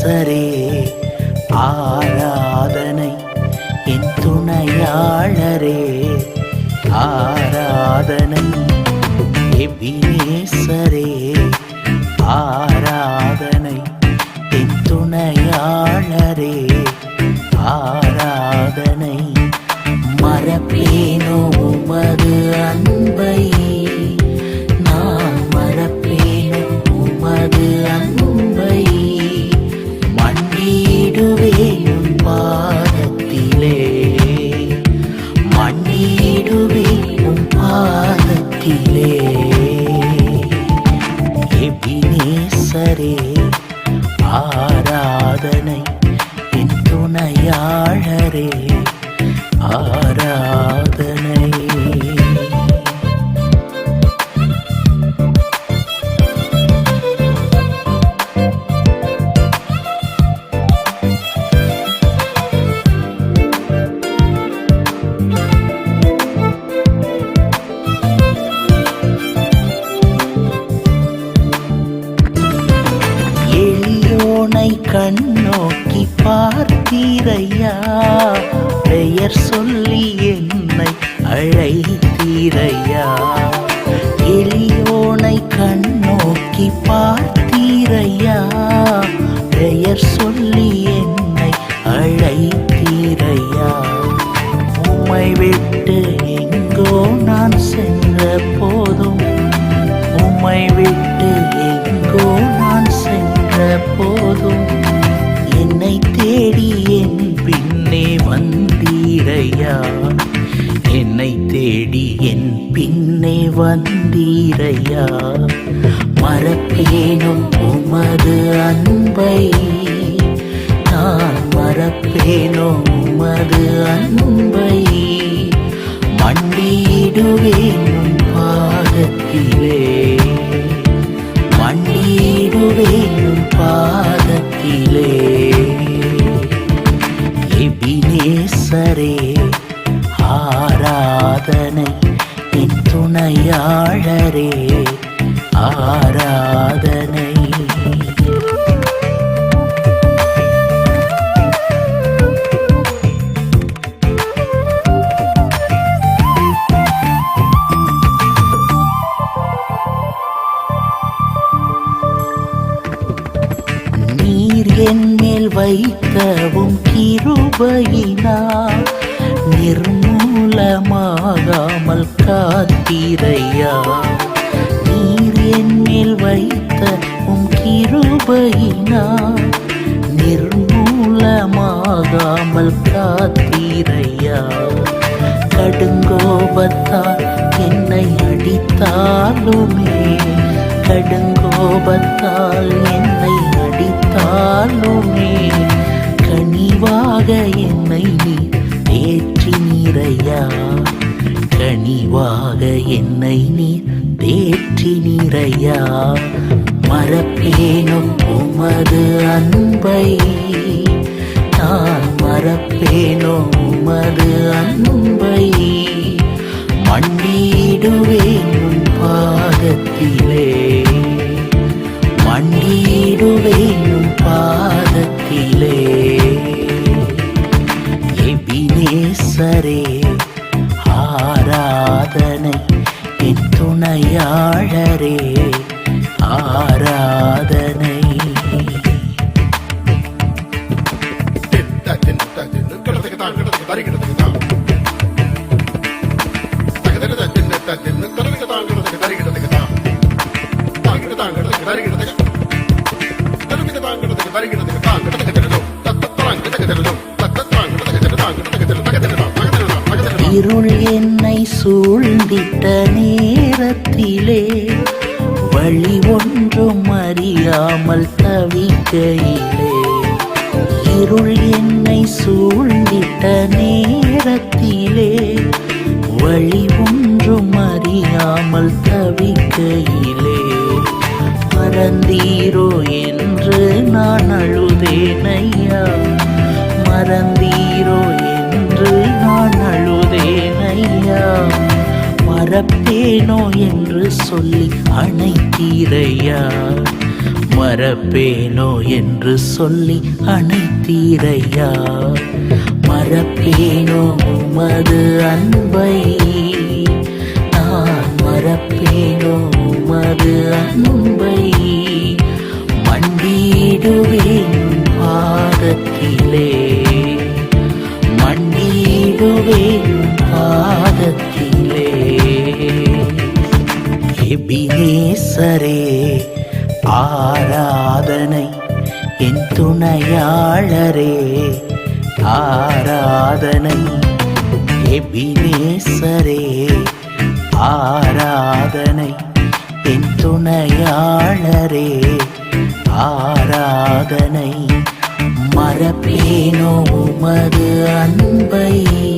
அரசரே ஆராதனை என் துணையாளரே ஆராதனை எவ்வினே மன்னிடுவேன் உன் பாதத்திலே எபினேசரே ஆராதனை என் துணையாளரே ஆராதனை எளியோனை கண்ணோக்கி பார்த்தீரையா? பெயர் சொல்லி என்னை அழைத்தீரையா? எளியோனை கண்ணோக்கி பார்த்தீரையா? பெயர் சொல்லி என்னை அழைத்தீரையா? உம்மை விட்டு எங்கோ நான் சென்ற போதும் உம்மை விட்டு எங்கோ நான் சென்ற போதும் தேடி என் பின்னே வந்தீரையா? மறப்பேனும் உமது அன்பை. நான் மறப்பேனோ உமது அன்பை. மண்டியிடுவேன் பாதத்திலே. மண்டியிடுவேன் பாதத்திலே. எபினேசரே ஆராதனை என் துணையாளரே ஆராதனை. நீர் என் மேல் வைக்கவும் ஆகாமல் காத்தீரையா? நீர் என் மேல் வைத்த உம் கிருபையினா நிர்மூலமாகாமல் காத்தீரையா? கடுங்கோபத்தால் என்னை அடித்தாலுமே கடுங்கோபத்தால் என்னை அடித்தாலுமே கனிவாக என்னை நீ ஏற்றி தேற்றினீரையா கனிவாக என்னை நீர் தேற்றி நிறையா மறப்பேனும் உமது அன்பை. நான் மறப்பேனோ உமது அன்பை. மண்டிடுவேன் பாதத்திலே. மண்டிடுவேன் பாதத்திலே. எபினேசரே என் துணையாளரே ஆராதனை இருள் என்னை சூழ்ந்திட்ட நேரத்திலே வழி ஒன்றும் அறியாமல் தவிக்கையிலே. இருள் என்னை சூழ்ந்திட்ட நேரத்திலே வழி ஒன்றும் அறியாமல் தவிக்கையிலே. மறந்தீரோ என்று நான் அழுதேனையா மறந்தீரோ மறப்பேனோ என்று சொல்லி அணைத்தீரையா மறப்பேனோ என்று சொல்லி அணைத்தீரையா மறப்பேனோ உமது அன்பை. நான் மறப்பேனோ உமது அன்பை. மண்டிடுவேன் ஆராதனை என் துணையாளரே. ஆராதனை எபினேசரே ஆராதனை என் துணையாளரே. ஆராதனை மறப்பேனோ உமது அன்பை.